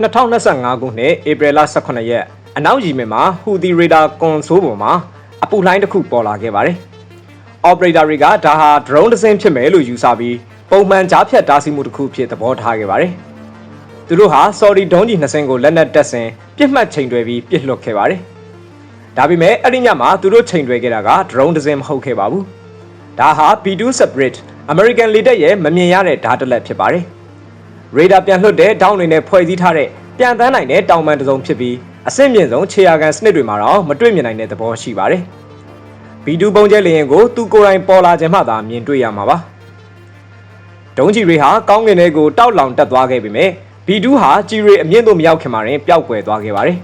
2025ခုနှစ်ဧပြီလ18ရက်အနောက်ရီမင်မှာဟူသီရေဒါကွန်ဆိုးပေါ်မှာအပူလှိုင်းတစ်ခုပေါ်လာခဲ့ပါတယ်။ operator တွေကဒါဟာ drone တစ်စင်းဖြစ်မယ်လို့ယူဆပြီးပုံမှန်ကြားဖြတ်တားဆီးမှုတစ်ခုဖြစ်သဘောထားခဲ့ပါတယ်။သူတို့ဟာ sorry ဒုံးကြီးနှစ်စင်းကိုလက်နက်တက်ဆင်ပြစ်မှတ်ချိန်တွယ်ပြီးပြစ်လွတ်ခဲ့ပါတယ်။ဒါပေမဲ့အဲ့ဒီညမှာသူတို့ချိန်တွယ်ခဲ့တာက drone တစ်စင်းမဟုတ်ခဲ့ပါဘူး။ဒါဟာ B2 Separate American လေတပ်ရဲ့မမြင်ရတဲ့ဓာတ်တစ်လက်ဖြစ်ပါတယ်။ ရေဒါပြန်လွှတ်တဲ့ဒေါင်းတွေနဲ့ဖွဲ့စည်းထားတဲ့ပြန်တန်းနိုင်တဲ့တောင်ပန်တစ်စုံဖြစ်ပြီးအဆင့်မြင့်ဆုံးခြေရာခံစနစ်တွေမှာတော့မတွေ့မြင်နိုင်တဲ့သဘောရှိပါတယ်။ B2 ပုံကျဲလေရင်ကိုသူကိုယ်တိုင်ပေါ်လာခြင်းမှသာမြင်တွေ့ရမှာပါ။ဒုံးကြီးတွေဟာကောင်းကင်ထဲကိုတောက်လောင်တက်သွားခဲ့ပေမဲ့ B2 ဟာကြီးတွေအမြင့်သို့မရောက်ခင်မှာရင်ပျောက်ကွယ်သွားခဲ့ပါတယ်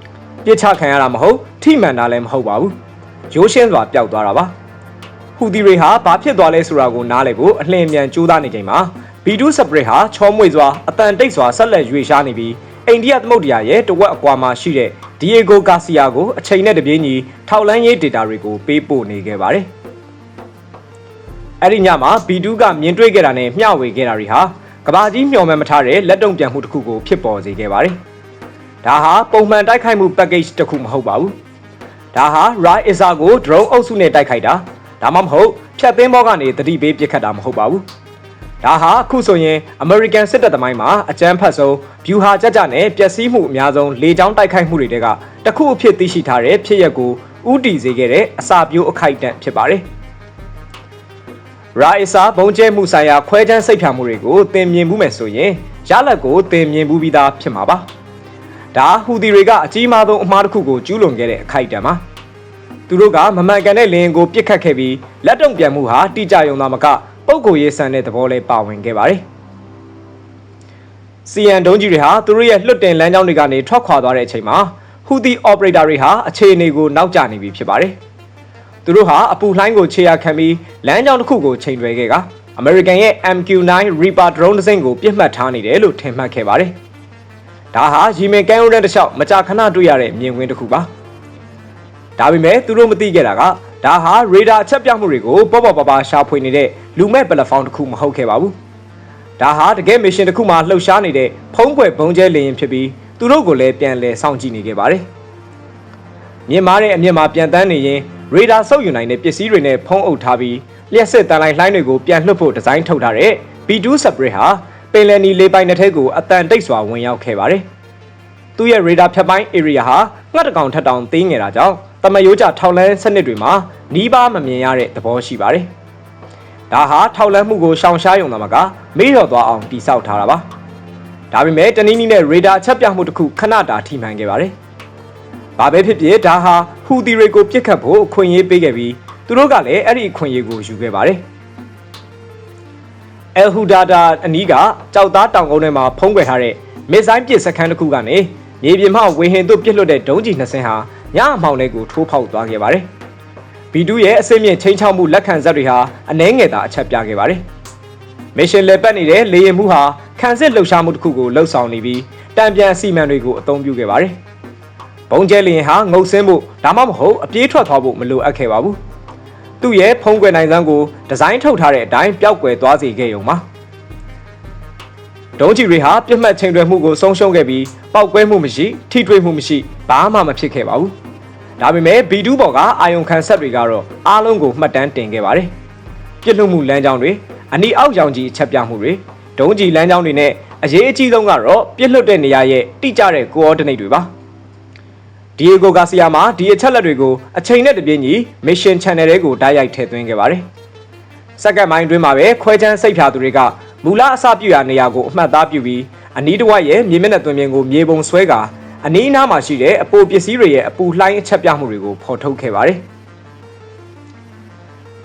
။ပြစ်ချခံရတာမဟုတ်ထိမှန်တာလည်းမဟုတ်ပါဘူး။ရိုးရှင်းစွာပျောက်သွားတာပါ။ဟူဒီတွေဟာဘာဖြစ်သွားလဲဆိုတာကိုနားလည်ဖို့အလင်းမြန်ကြိုးစားနေချိန်မှာ B2 Separate ဟာချောမွေစွာအတန်တိတ်စွာဆက်လက်ရွေရှားနေပြီးအိန္ဒိယသမုဒ္ဒရာရဲ့တဝက်အကွာမှာရှိတဲ့ Diego Garcia ကိုအချိန်နဲ့တပြေးညီထောက်လန်းရေး data တွေကိုပေးပို့နေခဲ့ပါတယ်။အဲ့ဒီညမှာ B2 ကမြင်တွေ့ခဲ့တာနဲ့မျှဝေခဲ့တာတွေဟာကဘာကြီးမျှော်မှန်းမထားတဲ့လက်တုံ့ပြန်မှုတစ်ခုကိုဖြစ်ပေါ်စေခဲ့ပါတယ်။ဒါဟာပုံမှန်တိုက်ခိုက်မှု package တစ်ခုမဟုတ်ပါဘူး။ဒါဟာ Raisa ကို drone အုပ်စုနဲ့တိုက်ခိုက်တာဒါမှမဟုတ်ဖြတ်သင်းဘောကနေတတိပေးပစ်ခတ်တာမဟုတ်ပါဘူး။ ဒါဟာအခုဆိုရင် American စစ်တပ်သမိုင်းမှာအကြမ်းဖက်ဆုံး view ဟာကြကြနဲ့ပျက်စီးမှုအများဆုံးလေကြောင်းတိုက်ခိုက်မှုတွေတဲကတစ်ခုအဖြစ်သိရှိထားတဲ့ဖြစ်ရက်ကိုဥတီစေခဲ့တဲ့အစာပြိုးအခိုက်အတန့်ဖြစ်ပါတယ်။ Raisa ဘုံကျဲမှုဆိုင်ရာခွဲခြမ်းစိတ်ဖြာမှုတွေကိုသင်မြင်မှုမယ်ဆိုရင်ရလက်ကိုသင်မြင်မှုပြီးသားဖြစ်မှာပါ။ဒါဟူဒီတွေကအကြီးမားဆုံးအမှားတစ်ခုကိုကျူးလွန်ခဲ့တဲ့အခိုက်အတန့်ပါ။သူတို့ကမမှန်ကန်တဲ့လင်းကိုပြစ်ခတ်ခဲ့ပြီးလက်တုံပြန်မှုဟာတိကျယုံသားမက ပုံကိုရေးဆန်တဲ့သဘောလေးပါဝင်ခဲ့ပါတယ်။ CN ဒုံးကြီးတွေဟာသူတို့ရဲ့လွတ်တင်လမ်းကြောင်းတွေကနေထွက်ခွာသွားတဲ့အချိန်မှာဟူသီ operator တွေဟာအခြေအနေကိုနောက်ကျနေပြီဖြစ်ပါတယ်။သူတို့ဟာအပူလှိုင်းကိုခြေရာခံပြီးလမ်းကြောင်းတစ်ခုကိုချိန်တွယ်ခဲ့က American ရဲ့ MQ-9 Reaper drone တစ်စင်းကိုပြစ်မှတ်ထားနေတယ်လို့ထင်မှတ်ခဲ့ပါတယ်။ဒါဟာရီမင်ကန်ရိုးတန်းတစ်လျှောက်မကြာခဏတွေ့ရတဲ့မြင်ကွင်းတစ်ခုပါ။ ဒါပေမဲ့သူတို့မသိခဲ့တာကဒါဟာရေဒါအချက်ပြမှုတွေကိုပေါ့ပေါ့ပါပါရှာဖွေနေတဲ့လူမဲ့ပလက်ဖောင်းတစ်ခုမဟုတ်ခဲ့ပါဘူး။ဒါဟာတကယ်မစ်ရှင်တစ်ခုမှလှုပ်ရှားနေတဲ့ဖုံးကွယ်ဘုံကျဲလေရင်ဖြစ်ပြီးသူတို့ကိုလည်းပြန်လည်စောင့်ကြည့်နေခဲ့ပါတယ်။မြင်မာတဲ့အမြင့်မှာပြန်တန်းနေရင်ရေဒါဆုပ်ယူနိုင်တဲ့ပစ္စည်းတွေနဲ့ဖုံးအုပ်ထားပြီးလျှက်စစ်တန်လိုက်လှိုင်းတွေကိုပြန်လွှတ်ဖို့ဒီဇိုင်းထုတ်ထားတဲ့ B2 Separate ဟာပင်လယ်နီလေပိုင်တစ်ထဲကိုအတန်တိတ်စွာဝင်ရောက်ခဲ့ပါတယ်။သူ့ရဲ့ရေဒါဖြတ်ပိုင်း area ဟာငှက်တကောင်ထက်တောင်သေးငယ်တာကြောင့် တမယိုးကြထောက်လန်းစနစ်တွေမှာနီးပါးမမြင်ရတဲ့သဘောရှိပါတယ်။ဒါဟာထောက်လန်းမှုကိုရှောင်ရှားရုံသာမကမေ့လျော့သွားအောင်တိစောက်ထားတာပါ။ဒါပေမဲ့တနည်းနည်းနဲ့ရေဒါအချက်ပြမှုတစ်ခုခဏတာထိမှန်ခဲ့ပါတယ်။ဘာပဲဖြစ်ဖြစ်ဒါဟာဟူသီတွေကိုပြစ်ခတ်ဖို့အခွင့်အရေးပေးခဲ့ပြီးသူတို့ကလည်းအဲ့ဒီအခွင့်အရေးကိုယူခဲ့ပါတယ်။ El Hudada အနီးကကြောက်သားတောင်ကုန်းထဲမှာဖုံးကွယ်ထားတဲ့မစ်ဇိုင်းပစ်စခန်းတစ်ခုကနေမြေပြင်မှဝေဟင်သို့ပစ်လွတ်တဲ့ဒုံးကျည်နှစ်စင်းဟာ ညအမှောင်တွေကိုထိုးဖောက်သွားခဲ့ပါတယ်။ B2 ရဲ့အစိမ့်မြင့်ချင်းချောက်မှုလက်ခံဇက်တွေဟာအနှဲငယ်သာအချက်ပြခဲ့ပါတယ်။မစ်ရှင်လေပတ်နေတဲ့လေယာဉ်မှုဟာခံစစ်လှုပ်ရှားမှုတစ်ခုကိုလှုပ်ဆောင်နေပြီးတံပြန်အစီမံတွေကိုအသုံးပြုခဲ့ပါတယ်။ဘုံကျဲလေယာဉ်ဟာငုတ်ဆင်းဖို့ဒါမှမဟုတ်အပြေးထွက်သွားဖို့မလိုအပ်ခဲ့ပါဘူး။သူ့ရဲ့ဖုံးကွယ်နိုင်စွမ်းကိုဒီဇိုင်းထုတ်ထားတဲ့အတိုင်းပျောက်ကွယ်သွားစေခဲ့ရုံပါ။ဒုံးချီတွေဟာပြစ်မှတ်ချိန်တွယ်မှုကိုဆုံးရှုံးခဲ့ပြီးပောက်ကွဲမှုမရှိထိတွေ့မှုမရှိဘာမှမဖြစ်ခဲ့ပါဘူး။ ဒါပေမဲ့ B2 ပေါ်ကအာယုံခံဆက်တွေကတော့အားလုံးကိုမှတ်တမ်းတင်ခဲ့ပါတယ်။ပြစ်လွတ်မှုလမ်းကြောင်းတွေအနီအောက်ရောင်ကြီးအချက်ပြမှုတွေဒုံးကြီးလမ်းကြောင်းတွေနဲ့အရေးအကြီးဆုံးကတော့ပြစ်လွတ်တဲ့နေရာရဲ့တိကျတဲ့ coordinate တွေပါ။ဒီယိုဂိုဂါစီယာမှာဒီအချက်လက်တွေကိုအချိန်နဲ့တပြေးညီ mission channel တွေကိုတိုက်ရိုက်ထည့်သွင်းခဲ့ပါတယ်။စက္ကန့်ပိုင်းတွင်းမှာပဲခွဲချမ်းစိတ်ဖြာသူတွေကမူလအစပြုရာနေရာကိုအမှတ်သားပြုပြီးအနီးတစ်ဝိုက်ရဲ့မြေမျက်နှာသွင်းပြင်ကိုမြေပုံဆွဲကာ အနီးအနားမှာရှိတဲ့အပိုပစ္စည်းတွေရဲ့အပူလှိုင်းအချက်ပြမှုတွေကိုဖော်ထုတ်ခဲ့ပါတယ်။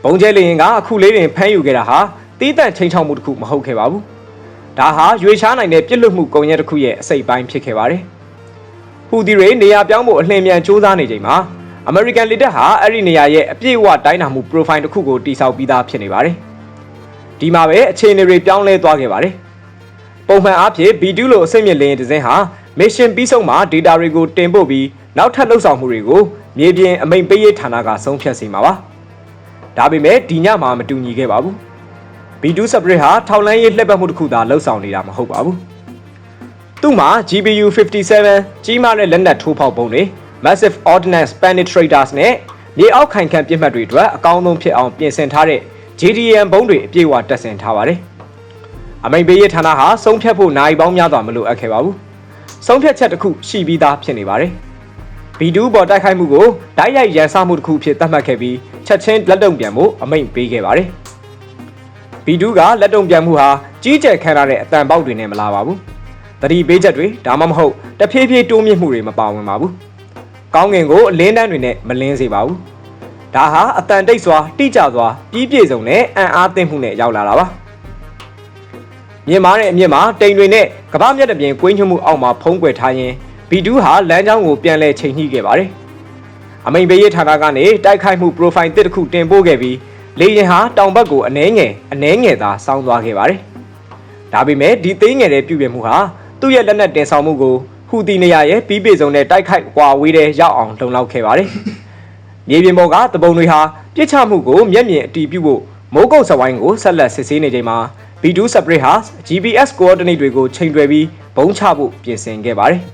ဘုံကျဲလေရင်ကအခုလေးတွင်ဖမ်းယူခဲ့တာဟာတီးတန့်ချင်းချောက်မှုတစ်ခုမဟုတ်ခဲ့ပါဘူး။ဒါဟာရွေရှားနိုင်တဲ့ပြစ်လွတ်မှုကုံရက်တစ်ခုရဲ့အစိတ်ပိုင်းဖြစ်ခဲ့ပါတယ်။ဟူဒီတွေနေရာပြောင်းဖို့အလင်းမြန်စူးစမ်းနေချိန်မှာ American လေတပ်ဟာအဲ့ဒီနေရာရဲ့အပြည့်အဝတိုင်းတာမှု profile တစ်ခုကိုတိစောက်ပြီးသားဖြစ်နေပါတယ်။ဒီမှာပဲအခြေအနေတွေပြောင်းလဲသွားခဲ့ပါတယ်။ပုံမှန်အားဖြင့် B2 လို့အဆင့်မြင့်လေယာဉ်တစ်စင်းဟာ mission ပြီးဆုံးမှာ data တွေကိုတင်ပို့ပြီးနောက်ထပ်လှုပ်ဆောင်မှုတွေကိုမြေပြင်အမိန်ပေးရေးဌာနကဆုံးဖြတ်စီမှာပါ။ဒါပေမဲ့ဒီညမှာမတူညီခဲ့ပါဘူး။ B2 Separate ဟာထောက်လန်းရေးလှည့်ပတ်မှုတစ်ခုသာလှုပ်ဆောင်နေတာမဟုတ်ပါဘူး။သူ့မှာ GBU 57ကြီးမားတဲ့လက်နက်ထိုးဖောက်ပုံတွေ Massive Ordnance Penetrators နဲ့မြေအောက်ခိုင်ခံပစ်မှတ်တွေအတွက်အကောင်းဆုံးဖြစ်အောင်ပြင်ဆင်ထားတဲ့ JDM ဘုံတွေအပြည့်အဝတပ်ဆင်ထားပါတယ်။အမိန်ပေးရဌာနဟာစုံဖြတ်ဖို့နိုင်ပေါင်းများစွာမလိုအပ်ခဲ့ပါဘူး။ စုံဖြတ်ချက်တစ်ခုရှိပြီးသားဖြစ်နေပါတယ်။ B2 ပေါ်တိုက်ခိုက်မှုကိုဓာတ်ရိုက်ရန်စမှုတစ်ခုဖြစ်သတ်မှတ်ခဲ့ပြီးချက်ချင်းလက်တုံပြန်မှုအမိန့်ပေးခဲ့ပါတယ်။ B2 ကလက်တုံပြန်မှုဟာကြီးကျယ်ခမ်းနားတဲ့အတန်ပေါက်တွေနဲ့မလာပါဘူး။တတိပေးချက်တွေဒါမှမဟုတ်တဖြည်းဖြည်းတိုးမြင့်မှုတွေမပါဝင်ပါဘူး။ကောင်းငင်ကိုအလင်းတန်းတွေနဲ့မလင်းစေပါဘူး။ဒါဟာအတန်တိတ်စွာတိကျစွာပြီးပြည့်စုံတဲ့အံ့အားသင့်မှုနဲ့ရောက်လာတာပါ။ မြင်မာတဲ့အမြင့်မှာတိမ်တွေနဲ့ကမ္ဘာမြတ်တပြင်ကွင်းညွှမှုအောက်မှာဖုံးကွယ်ထားရင် B2 ဟာလမ်းကြောင်းကိုပြန်လဲချိန်ညှိခဲ့ပါတယ်။အမိန်ပေးရဌာနကနေတိုက်ခိုက်မှု profile တစ်တစ်ခုတင်ပို့ခဲ့ပြီးလေရင်ဟာတောင်ဘက်ကိုအနှဲငယ်အနှဲငယ်သာစောင်းသွားခဲ့ပါတယ်။ဒါပေမဲ့ဒီသေးငယ်တဲ့ပြုပြင်မှုဟာသူ့ရဲ့လက်နက်တင်ဆောင်မှုကိုဟူတီနေရရဲ့ပြီးပြည့်စုံတဲ့တိုက်ခိုက်ကွာဝေးတဲ့ရောက်အောင်လုံလောက်ခဲ့ပါတယ်။မြေပြင်ပေါ်ကတပုံတွေဟာပြစ်ချမှုကိုမျက်မြင်အတီးပြုဖို့မိုးကုတ်စဝိုင်းကိုဆက်လက်စစ်ဆေးနေချိန်မှာ B2 Spray ဟာ GPS coordinate တွေကိုချိန်တွယ်ပြီးဘုံချဖို့ပြင်ဆင်ခဲ့ပါတယ်။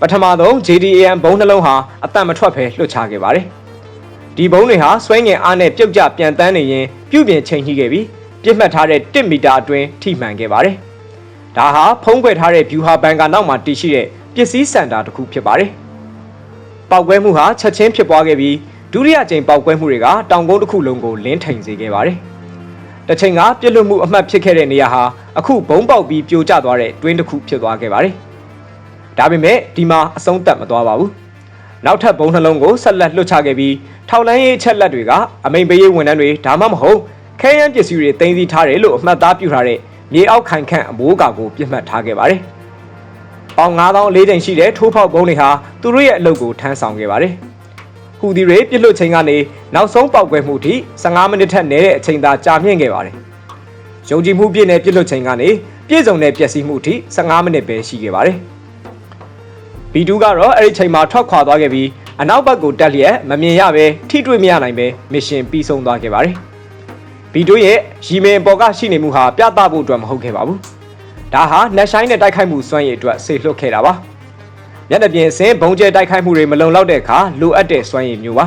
ပထမဆုံး JDAM ဘုံနှလုံးဟာအတန်မထွက်ဘဲလွှတ်ချခဲ့ပါတယ်။ဒီဘုံတွေဟာဆွဲငင်အားနဲ့ပြုတ်ကျပြန်တန်းနေရင်ပြုတ်ပြင်ချိန်ညှိခဲ့ပြီးပြစ်မှတ်ထားတဲ့1မီတာအတွင်းထိမှန်ခဲ့ပါတယ်။ဒါဟာဖုံးကွယ်ထားတဲ့ view ဟာဘန်ကာနောက်မှာတည်ရှိတဲ့ပစ္စည်းစင်တာတစ်ခုဖြစ်ပါတယ်။ပောက်ကွဲမှုဟာချက်ချင်းဖြစ်ပွားခဲ့ပြီးဒုတိယကြိမ်ပောက်ကွဲမှုတွေကတောင်ကုန်းတစ်ခုလုံးကိုလင်းထိန်စေခဲ့ပါတယ်။ တစ်ချိန်ကပြစ်လွတ်မှုအမှတ်ဖြစ်ခဲ့တဲ့နေရာဟာအခုဘုံပေါက်ပြီးပြိုကျသွားတဲ့တွင်းတစ်ခုဖြစ်သွားခဲ့ပါတယ်။ဒါပေမဲ့ဒီမှာအဆုံးသတ်မသွားပါဘူး။နောက်ထပ်ဘုံနှလုံးကိုဆက်လက်လွှတ်ချခဲ့ပြီးထောက်လန်းရေးချက်လက်တွေကအမိန်ပေးရေးဝန်ထမ်းတွေဒါမှမဟုတ်ခဲယမ်းပစ္စည်းတွေတင်စီထားတယ်လို့အမှတ်သားပြုထားတဲ့မြေအောက်ခိုင်ခန့်အမိုးကာကိုပြစ်မှတ်ထားခဲ့ပါတယ်။ပေါင်9000လေးချိန်ရှိတဲ့ထိုးဖောက်ဘုံတွေဟာသူတို့ရဲ့အလုပ်ကိုထမ်းဆောင်ခဲ့ပါတယ်။ ဟူဒီရေပြစ်လွတ်ချိန်ကနေနောက်ဆုံးပောက်ကွဲမှုထိ15မိနစ်ထက်နည်းတဲ့အချိန်သာကြာမြင့်ခဲ့ပါတယ်။ယုံကြည်မှုပြည့်တဲ့ပြစ်လွတ်ချိန်ကနေပြည့်စုံတဲ့ပျက်စီးမှုထိ15မိနစ်ပဲရှိခဲ့ပါတယ်။ B2 ကတော့အဲ့ဒီချိန်မှာထွက်ခွာသွားခဲ့ပြီးအနောက်ဘက်ကိုတက်လျက်မမြင်ရပဲထိတွေ့မရနိုင်ပဲမစ်ရှင်ပြီးဆုံးသွားခဲ့ပါတယ်။ B2 ရဲ့ရီမင်ပေါ်ကရှိနေမှုဟာပြသဖို့အတွက်မဟုတ်ခဲ့ပါဘူး။ဒါဟာနှက်ဆိုင်နဲ့တိုက်ခိုက်မှုစွမ်းရည်အတွက်ဆေလွတ်ခဲ့တာပါ။ မျက်နှာပြင်အစင်းဘုံကျဲတိုက်ခိုက်မှုတွေမလုံလောက်တဲ့အခါလိုအပ်တဲ့စွမ်းရည်မျိုးပါ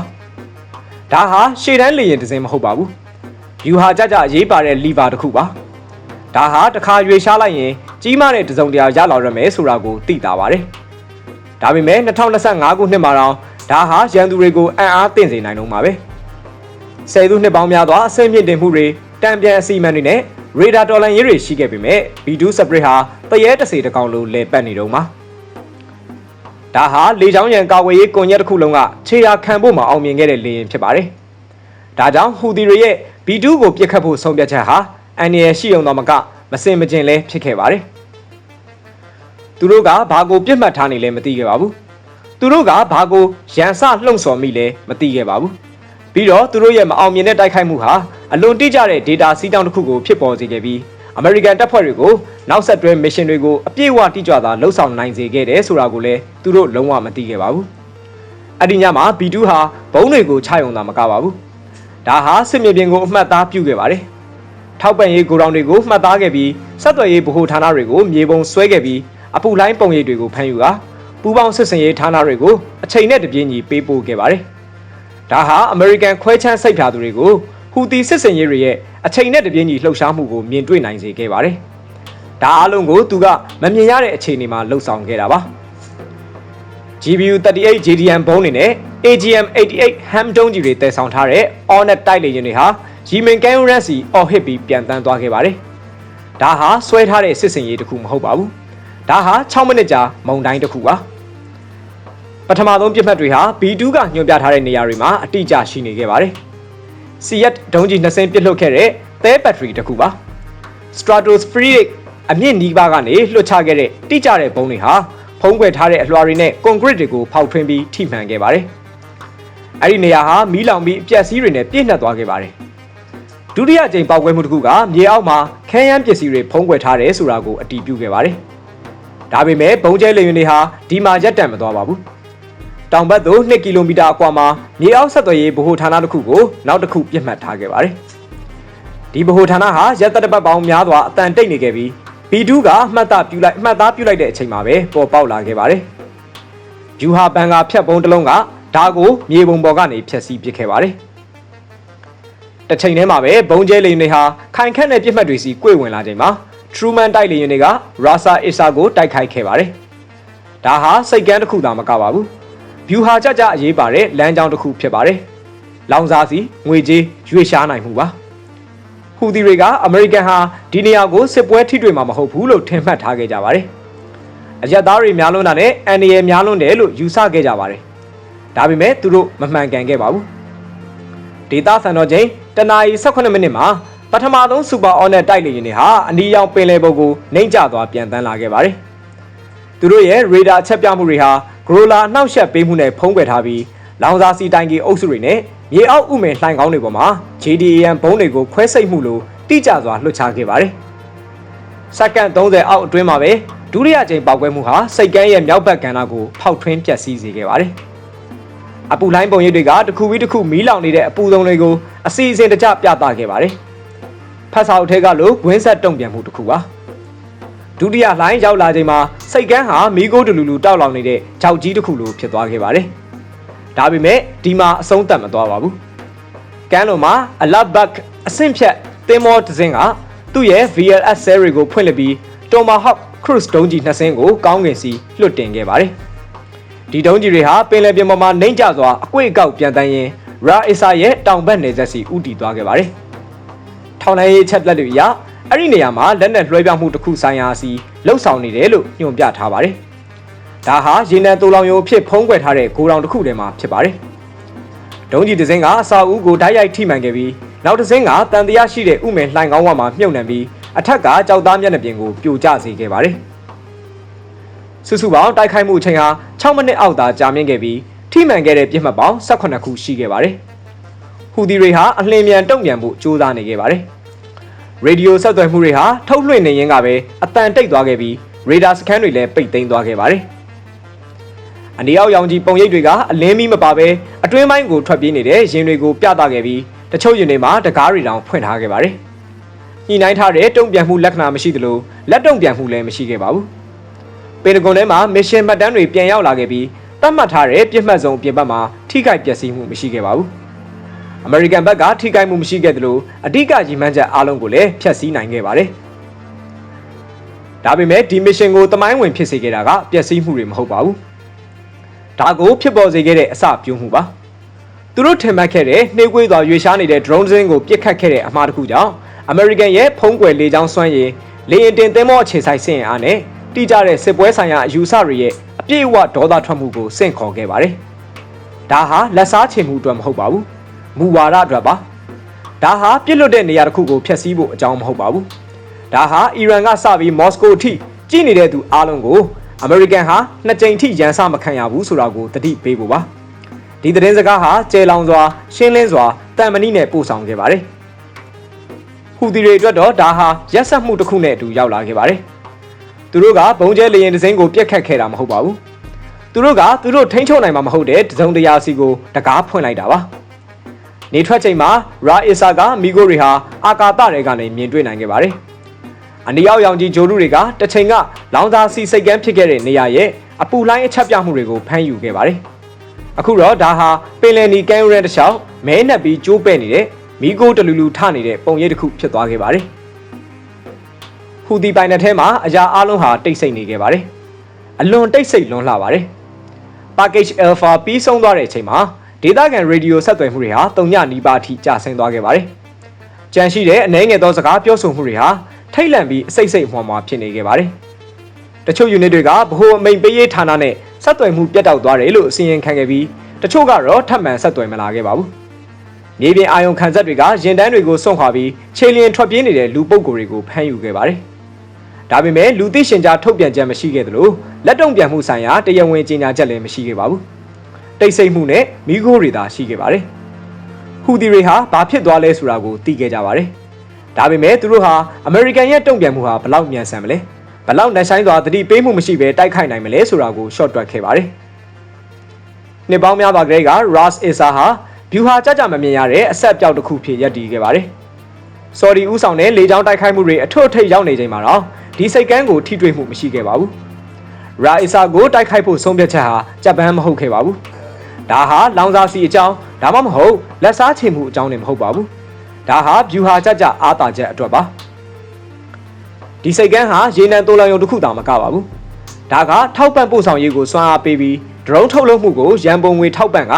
။ဒါဟာရှေ့တန်းလေရင်တစ်စင်းမဟုတ်ပါဘူး။ယူဟာကြကြအရေးပါတဲ့လီဗာတစ်ခုပါ။ဒါဟာတစ်ခါရွေရှားလိုက်ရင်ကြီးမားတဲ့တစုံတရာရလာရမယ်ဆိုတာကိုသိတာပါတယ်။ဒါပေမဲ့2025ခုနှစ်မှာတော့ဒါဟာရန်သူတွေကိုအံ့အားသင့်စေနိုင်တော့မှာပဲဆယ်စုနှစ်ပေါင်းများစွာအဆင့်မြင့်တင်မှုတွေတံပြန်အစီအမံတွေနဲ့ရေဒါတော်လန်ရေးတွေရှိခဲ့ပေမဲ့ B2 Spray ဟာတရဲတစေတကောင်လိုလဲပတ်နေတော့မှာ ဒါဟာလေချောင်းရန်ကာဝေးရေးကွန်ရက်တစ်ခုလုံးကခြေရာခံဖို့မအောင်မြင်ခဲ့တဲ့လေရင်ဖြစ်ပါတယ်ဒါကြောင့်ဟူသီတွေရဲ့ B2 ကိုပြစ်ခတ်ဖို့ဆုံးဖြတ်ချက်ဟာအန်နီရရှိုံတော့မကမစင်မကျင်လဲဖြစ်ခဲ့ပါတယ်သူတို့ကဘာကိုပြစ်မှတ်ထားနေလဲမသိခဲ့ပါဘူးသူတို့ကဘာကိုရန်စလှုံ့ဆော်မိလဲမသိခဲ့ပါဘူးပြီးတော့သူတို့ရဲ့မအောင်မြင်တဲ့တိုက်ခိုက်မှုဟာအလွန်တိကျတဲ့ data စီးတောင်းတစ်ခုကိုဖြစ်ပေါ်စေခဲ့ပြီး American တပ်ဖွဲ့တွေကိုနောက်ဆက်တွဲ mission တွေကိုအပြည့်အဝတိကျစွာလှုပ်ဆောင်နိုင်စေခဲ့တယ်ဆိုတာကိုလည်းသူတို့လုံးဝမသိခဲ့ပါဘူးအဲ့ဒီညမှာ B2 ဟာဘုံတွေကိုချရုံသာမကပါဘူးဒါဟာစစ်မြေပြင်ကိုအမှတ်သားပြုခဲ့ပါတယ်ထောက်ပံ့ရေးကိုရောင်တွေကိုမှတ်သားခဲ့ပြီးဆက်သွယ်ရေးဗဟိုဌာနတွေကိုမြေပုံဆွဲခဲ့ပြီးအပူလိုင်းပုံရိပ်တွေကိုဖမ်းယူကာပူပေါင်းစစ်စင်ရေးဌာနတွေကိုအချိန်နဲ့တပြေးညီပေးပို့ခဲ့ပါတယ်။ဒါဟာအမေရိကန်ခွဲချမ်းစိတ်ဖြာသူတွေကို ဟူတီစစ်စင်ရေးတွေရဲ့အချိန်နဲ့တပြေးညီလှုပ်ရှားမှုကိုမြင်တွေ့နိုင်စေခဲ့ပါတယ်။ဒါအလုံးကိုသူကမမြင်ရတဲ့အခြေအနေမှာလှုပ်ဆောင်ခဲ့တာပါ။ GBU 38 JDM ဘုံးတွေနဲ့ AGM 88 ham တုံးကြီးတွေတည်ဆောင်ထားတဲ့ Ornet တိုက်လေယာဉ်တွေဟာရီမင်ကန်ယူရန်စီအော်ဟစ်ပြီးပြန်တန်းသွားခဲ့ပါတယ်။ဒါဟာဆွဲထားတဲ့စစ်စင်ရေးတစ်ခုမဟုတ်ပါဘူး။ဒါဟာ6မိနစ်ကြာမုံတိုင်းတစ်ခုပါ။ပထမဆုံးပြစ်မှတ်တွေဟာ B2 ကညွှန်ပြထားတဲ့နေရာတွေမှာအတိအကျရှိနေခဲ့ပါတယ်။ Fiat ဒုံးကြီးနှစ်စင်းပြစ်လွတ်ခဲ့တဲ့သဲဘက်ထရီတစ်ခုပါ။ Stratospheric အမြင့်နီးပါးကနေလွှတ်ချခဲ့တဲ့တိကျတဲ့ဘုံတွေဟာဖုံးကွယ်ထားတဲ့အလွှာတွေနဲ့ကွန်ကရစ်တွေကိုဖောက်ထွင်းပြီးထိမှန်ခဲ့ပါတယ်။အဲ့ဒီနေရာဟာမီးလောင်ပြီးအပြက်စီးတွေနဲ့ပြည့်နှက်သွားခဲ့ပါတယ်။ဒုတိယကြိမ်ပေါက်ကွဲမှုတစ်ခုကမြေအောက်မှာခဲယမ်းပစ္စည်းတွေဖုံးကွယ်ထားတယ်ဆိုတာကိုအတည်ပြုခဲ့ပါတယ်။ဒါပေမဲ့ဘုံကျဲလေယာဉ်တွေဟာဒီမှာရက်တန့်မသွားပါဘူး။ တောင်ဘက်သို့2ကီလိုမီတာအကွာမှာမြေအောက်ဆက်သွယ်ရေးဗဟိုဌာနတစ်ခုကိုနောက်တစ်ခုပြစ်မှတ်ထားခဲ့ပါတယ်။ဒီဗဟိုဌာနဟာရက်သက်တပတ်ပေါင်းများစွာအတန်တိတ်နေခဲ့ပြီး B2 ကမှတ်သားပြုလိုက်မှတ်သားပြုလိုက်တဲ့အချိန်မှာပဲပေါ်ပေါက်လာခဲ့ပါတယ်။ယူဟာဘန်ကဖြတ်ပုံးတစ်လုံးကဓာတ်ကိုမြေပုံပေါ်ကနေဖြတ်စီးပစ်ခဲ့ပါတယ်။တစ်ချိန်တည်းမှာပဲဘုံကျဲလေတွေဟာခိုင်ခန့်တဲ့ပြစ်မှတ်တွေစီကွေ့ဝင်လာချိန်မှာ Truman တိုက်လေယာဉ်တွေက Rasa Issa ကိုတိုက်ခိုက်ခဲ့ပါတယ်။ဒါဟာစိတ်ကန်းတစ်ခုသာမကပါဘူး။ view ဟာကြကြအရေးပါတဲ့လမ်းကြောင်းတစ်ခုဖြစ်ပါတယ်။လောင်စာစီငွေကြေးရွေရှားနိုင်မှုပါ။ဟူသီတွေကအမေရိကန်ဟာဒီနေရာကိုစစ်ပွဲထိတွေ့မှာမဟုတ်ဘူးလို့ထင်မှတ်ထားခဲ့ကြပါတယ်။အရက်သားတွေများလွန်းတာနဲ့အန်ဒီရယ်များလွန်းတယ်လို့ယူဆခဲ့ကြပါတယ်။ဒါပေမဲ့သူတို့မမှန်ကန်ခဲ့ပါဘူး။ဒေတာစံတော်ချိန်တနာရီ18မိနစ်မှာပထမဆုံးစူပါအော်နဲ့တိုက်လေယာဉ်တွေဟာအနီးရောက်ပင်လယ်ဘုတ်ကိုနှိမ့်ကျသွားပြန်တန်းလာခဲ့ပါတယ်။သူတို့ရဲ့ရေဒါချက်ပြမှုတွေဟာ ဂရိုလာနှောက်ယှက်ပေးမှုနဲ့ဖုံးကွယ်ထားပြီးလောင်စာစီတိုင်ကြီးအုပ်စုတွေနဲ့မြေအောက်ဥမင်လှိုင်ကောင်းတွေပေါ်မှာ JDAM ဘုံးတွေကိုခွဲစိတ်မှုလို့တိကျစွာလွှတ်ချခဲ့ပါတယ်။စက္ကန့်30အောက်အတွင်းမှာပဲဒုတိယကြိမ်ပောက်ကွဲမှုဟာစိတ်ကန်းရဲ့မြောက်ဘက်ကဏ္ဍကိုဖောက်ထွင်းပျက်စီးစေခဲ့ပါတယ်။အပူလိုင်းပုံရိပ်တွေကတစ်ခုပြီးတစ်ခုမီးလောင်နေတဲ့အပူဆုံးတွေကိုအစီအစဉ်တကျပြသခဲ့ပါတယ်။ဖတ်စာအုပ်ထဲကလို့ဂွင်းဆက်တုံ့ပြန်မှုတစ်ခုပါ။ ဒုတိယလှိုင်းရောက်လာချိန်မှာစိတ်ကန်းဟာမီးကိုတူလူလူတောက်လောင်နေတဲ့ကြောက်ကြီးတစ်ခုလိုဖြစ်သွားခဲ့ပါတယ်။ဒါပေမဲ့ဒီမှာအဆုံးသတ်မသွားပါဘူး။ကန်းလုံးမှာအလတ်ဘတ်အဆင့်ဖြတ်သင်္ဘောတစ်စင်းကသူ့ရဲ့ VLS ဆဲတွေကိုဖွင့်လှစ်ပြီး Tomahawk Cruise ဒုံးကြီးနှစ်စင်းကိုကောင်းကင်စီလွှတ်တင်ခဲ့ပါတယ်။ဒီဒုံးကြီးတွေဟာပင်လယ်ပြင်ပေါ်မှာနှိမ့်ကျစွာအကွေ့အကောက်ပြန်တန်းရင်း Ra Issa ရဲ့တောင်ဘက်နယ်စပ်စီဥတီသွားခဲ့ပါတယ်။ထောင်လိုင်းရေးချက်လက်တွေအရ အဲ့ဒီနေရာမှာလက်နက်လွှဲပြောင်းမှုတစ်ခုဆိုင်ရာစီလှုပ်ဆောင်နေတယ်လို့ညွှန်ပြထားပါတယ်။ဒါဟာရေနံတူလောင်ရုံအဖြစ်ဖုံးကွယ်ထားတဲ့ဂိုးတောင်တစ်ခုထဲမှာဖြစ်ပါတယ်။ဒုံးကြီးတစ်စင်းကအစာဦးကိုဓာတ်ရိုက်ထိမှန်ခဲ့ပြီးနောက်တစ်စင်းကတန်တရားရှိတဲ့ဥမင်လှိုင်ကောင်းဝမှာမြုပ်နှံပြီးအထက်ကကြောက်သားမျက်နှာပြင်ကိုပြိုကျစေခဲ့ပါတယ်။စုစုပေါင်းတိုက်ခိုက်မှုအချိန်ဟာ6မိနစ်အောက်သာကြာမြင့်ခဲ့ပြီးထိမှန်ခဲ့တဲ့ပြစ်မှတ်ပေါင်း18ခုရှိခဲ့ပါတယ်။ဟူဒီတွေဟာအလင်းမြန်တုံ့ပြန်ဖို့ကြိုးစားနေခဲ့ပါတယ်။ ရေဒီယိုဆက်သွယ်မှုတွေဟာထုတ်လွှင့်နေရင်းကပဲအတန်တိတ်သွားခဲ့ပြီးရေဒါစခန်းတွေလည်းပိတ်သိမ်းသွားခဲ့ပါတယ်။အနီအောက်ရောင်ကြီးပုံရိပ်တွေကအလင်းမီးမပါဘဲအတွင်းပိုင်းကိုထွက်ပြေးနေတဲ့ရင်တွေကိုပြသခဲ့ပြီးတချို့ရင်တွေမှာတကားတွေတောင်ဖွင့်ထားခဲ့ပါတယ်။ညှိနှိုင်းထားတဲ့တုံ့ပြန်မှုလက္ခဏာမရှိသလိုလက်တုံ့ပြန်မှုလည်းမရှိခဲ့ပါဘူး။ပင်တဂွန်ထဲမှာမစ်ရှင်မှတ်တမ်းတွေပြန်ရောက်လာခဲ့ပြီးတတ်မှတ်ထားတဲ့ပြစ်မှတ်စုံပြင်ပမှာထိခိုက်ပျက်စီးမှုမရှိခဲ့ပါဘူး။ အမေရိကန်ဘက်ကထိခိုက်မှုမရှိခဲ့သလိုအဓိကရည်မှန်းချက်အားလုံးကိုလည်းဖျက်ဆီးနိုင်ခဲ့ပါတယ်။ဒါပေမဲ့ဒီမစ်ရှင်ကိုတမိုင်းဝင်ဖြစ်စေခဲ့တာကပျက်စီးမှုတွေမဟုတ်ပါဘူး။ဒါကိုဖြစ်ပေါ်စေခဲ့တဲ့အစပြုံးမှုပါ။သူတို့ထင်မှတ်ခဲ့တဲ့နှေးကွေးစွာရွေရှားနေတဲ့ drone စင်းကိုပစ်ခတ်ခဲ့တဲ့အမှားတစ်ခုကြောင့်အမေရိကန်ရဲ့ဖုံးကွယ်လေကြောင်းစွမ်းရည်လေယာဉ်တင်သင်္ဘောအခြေဆိုင်စင်အားနဲ့တိကျတဲ့စစ်ပွဲဆိုင်ရာအယူဆတွေရဲ့အပြည့်အဝဒေါသထွက်မှုကိုစင့်ခေါ်ခဲ့ပါတယ်။ဒါဟာလက်စားချေမှုအတွက်မဟုတ်ပါဘူး။ မူဝါဒအတွက်ပါ။ဒါဟာပြစ်လွတ်တဲ့နေရာတစ်ခုကိုဖျက်ဆီးဖို့အကြောင်းမဟုတ်ပါဘူး။ဒါဟာအီရန်ကစပြီးမော်စကိုအထိကြည့်နေတဲ့သူအားလုံးကိုအမေရိကန်ဟာနှစ်ကြိမ်ထိရန်စမခံရဘူးဆိုတာကိုတတိပေးဖို့ပါ။ဒီသတင်းစကားဟာကျေလောင်စွာရှင်းလင်းစွာတန်မဏိနဲ့ပို့ဆောင်ခဲ့ပါတယ်။ဟူဒီတွေအတွက်တော့ဒါဟာရက်ဆက်မှုတစ်ခုနဲ့အတူရောက်လာခဲ့ပါတယ်။သူတို့ကဘုံကျဲလေရင်ဒဇင်းကိုပြက်ခတ်ခဲ့တာမဟုတ်ပါဘူး။သူတို့ကသူတို့ထိန်းချုပ်နိုင်မှာမဟုတ်တဲ့ဒဇုံတရာစီကိုတကားဖွင့်လိုက်တာပါ။ နေထွက်ချိန်မှာရာအီဆာကမီဂိုတွေဟာအာကာသတွေကနေမြင်တွေ့နိုင်ခဲ့ပါတယ်။အနီရောက်ရောင်ကြီးဂျိုရုတွေကတစ်ချိန်ကလောင်စာစီစိတ်ကန်းဖြစ်ခဲ့တဲ့နေရာရဲ့အပူလိုင်းအချက်ပြမှုတွေကိုဖမ်းယူခဲ့ပါတယ်။အခုတော့ဒါဟာပင်လယ်နီကမ်းရိုးတန်းတစ်လျှောက်မဲနှက်ပြီးကျိုးပဲ့နေတဲ့မီဂိုတလူလူထနေတဲ့ပုံရိပ်တစ်ခုဖြစ်သွားခဲ့ပါတယ်။ဟူဒီပိုင်နယ်ထဲမှာအရာအလုံးဟာတိတ်ဆိတ်နေခဲ့ပါတယ်။အလွန်တိတ်ဆိတ်လွန်လှပါတယ်။ package alpha ပြီးဆုံးသွားတဲ့အချိန်မှာ ဒေတာကန်ရေဒီယိုဆက်သွယ်မှုတွေဟာတုံညနီးပါးအထိကျဆင်းသွားခဲ့ပါတယ်။ကြန့်ရှိတဲ့အနှဲငယ်သောစကားပြောဆိုမှုတွေဟာထိတ်လန့်ပြီးအစိတ်စိတ်မှွာမှွာဖြစ်နေခဲ့ပါတယ်။တချို့ unit တွေကဗဟိုအမိန်ပေးရေးဌာနနဲ့ဆက်သွယ်မှုပြတ်တောက်သွားတယ်လို့အစီရင်ခံခဲ့ပြီးတချို့ကတော့ထပ်မံဆက်သွယ်မလာခဲ့ပါဘူး။မြေပြင်အာယုံခံဆက်တွေကရင်တန်းတွေကိုစွန့်ခွာပြီးခြေလျင်ထွက်ပြေးနေတဲ့လူပုဂ္ဂိုလ်တွေကိုဖမ်းယူခဲ့ပါတယ်။ဒါပေမဲ့လူသိရှင်ကြားထုတ်ပြန်ချက်မရှိခဲ့သလိုလက်တုံ့ပြန်မှုဆိုင်ရာတရားဝင်ကြေညာချက်လည်းမရှိခဲ့ပါဘူး။ တိတ်ဆိတ်မှုနဲ့မိခိုးတွေသာရှိခဲ့ပါတယ်။ဟူဒီတွေဟာဘာဖြစ်သွားလဲဆိုတာကိုသိခဲ့ကြပါတယ်။ဒါပေမဲ့သူတို့ဟာအမေရိကန်ရဲ့တုံ့ပြန်မှုဟာဘလောက်မြန်ဆန်မလဲ။ဘလောက်နှဆိုင်စွာတတိပေးမှုမရှိဘဲတိုက်ခိုက်နိုင်မလဲဆိုတာကိုရှော့တွက်ခဲ့ပါတယ်။နှစ်ပေါင်းများစွာကလေးက Ross Issa ဟာဗျူဟာကြကြမမြင်ရတဲ့အဆက်ပြောက်တစ်ခုဖြစ်ရပ်တည်ခဲ့ပါတယ်။ဆော်ဒီဦးဆောင်တဲ့လေကြောင်းတိုက်ခိုက်မှုတွေအထွတ်အထိပ်ရောက်နေချိန်မှာတော့ဒီစိတ်ကမ်းကိုထိတွေ့မှုမရှိခဲ့ပါဘူးရာအီဆာကိုတိုက်ခိုက်ဖို့ဆုံးဖြတ်ချက်ဟာဂျပန်မဟုတ်ခဲ့ပါဘူး ဒါဟာလောင်စာစီအကြောင်းဒါမှမဟုတ်လက်စားချေမှုအကြောင်းနဲ့မဟုတ်ပါဘူးဒါဟာဗျူဟာကြကြအားတာချက်အတွက်ပါဒီစိတ်ကမ်းဟာရေနံတိုးလောင်ယုံတစ်ခုတောင်မကပါဘူးဒါကထောက်ပံ့ပို့ဆောင်ရေးကိုစွမ်းအားပေးပြီးဒရုန်းထုတ်လုပ်မှုကိုရန်ပုံငွေထောက်ပံ့က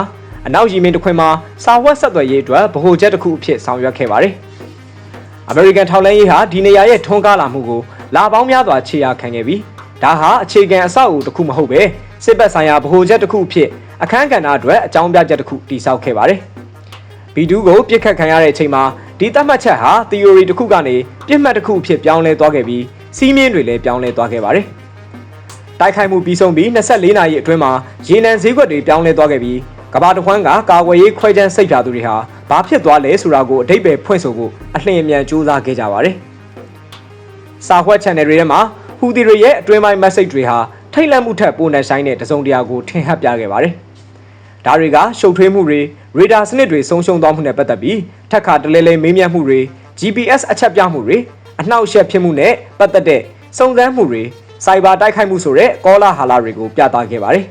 အနောက်ရီမင်းတစ်ခွင်မှာစာဝတ်ဆက်သွယ်ရေးအတွက်ဗဟိုချက်တစ်ခုအဖြစ်ဆောင်ရွက်ခဲ့ပါတယ်။ American ထောက်လှမ်းရေးဟာဒီနေရာရဲ့ထွန်းကားလာမှုကိုလာပေါင်းများစွာခြေရာခံခဲ့ပြီး ဒါဟာအခြေခံအဆောက်အဦတစ်ခုမဟုတ်ပဲစစ်ဘက်ဆိုင်ရာဗဟိုချက်တစ်ခုအဖြစ်အခမ်းကဏ္ဍအတွက်အကြောင်းပြချက်တစ်ခုတည်ဆောက်ခဲ့ပါတယ်။ B2 ကိုပြစ်ခတ်ခံရတဲ့အချိန်မှာဒီသတ်မှတ်ချက်ဟာ theory တစ်ခုကနေပြစ်မှတ်တစ်ခုအဖြစ်ပြောင်းလဲသွားခဲ့ပြီးစီးမြင့်တွေလည်းပြောင်းလဲသွားခဲ့ပါတယ်။တိုက်ခိုက်မှုပြီးဆုံးပြီး24နာရီအတွင်းမှာရေနံဈေးကွက်တွေပြောင်းလဲသွားခဲ့ပြီးကဘာတခွန်းကကာကွယ်ရေးခွဲခြမ်းစိတ်ဖြာသူတွေဟာဘာဖြစ်သွားလဲဆိုတာကိုအတိတ်ပဲဖွင့်ဆိုဖို့အလျင်အမြန်စူးစမ်းခဲ့ကြပါတယ်။စာခွက် channel တွေထဲမှာ ဟူသီတွေရဲ့အတွင်းပိုင်း message တွေဟာထိတ်လန့်မှုထက်ပိုနေဆိုင်တဲ့တစုံတရာကိုထင်ဟပ်ပြခဲ့ပါတယ်။ဒါတွေကရှုပ်ထွေးမှုတွေရေဒါစနစ်တွေဆုံးရှုံးသွားမှုနဲ့ပတ်သက်ပြီးထက်ခါတလဲလဲမေးမြန်းမှုတွေ GPS အချက်ပြမှုတွေအနှောက်အယှက်ဖြစ်မှုနဲ့ပတ်သက်တဲ့စုံစမ်းမှုတွေစိုက်ဘာတိုက်ခိုက်မှုဆိုတဲ့ကောလာဟာလာတွေကိုပြသခဲ့ပါတယ်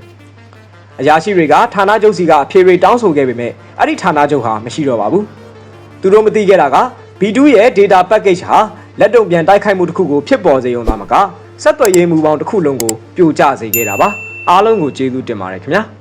။အရာရှိတွေကဌာနချုပ်စီကအဖြေတွေတောင်းဆိုခဲ့ပေမဲ့အဲ့ဒီဌာနချုပ်ဟာမရှိတော့ပါဘူး။သူတို့မသိခဲ့တာက B2 ရဲ့ data package ဟာ လက်တုံပြန်တိုက်ခိုက်မှုတစ်ခုကိုဖြစ်ပေါ်စေုံသာမကဆက်သွယ်ရေးမူပေါင်းတစ်ခုလုံးကိုပြိုကျစေခဲ့တာပါ။အားလုံးကိုကျေးဇူးတင်ပါတယ်ခင်ဗျာ။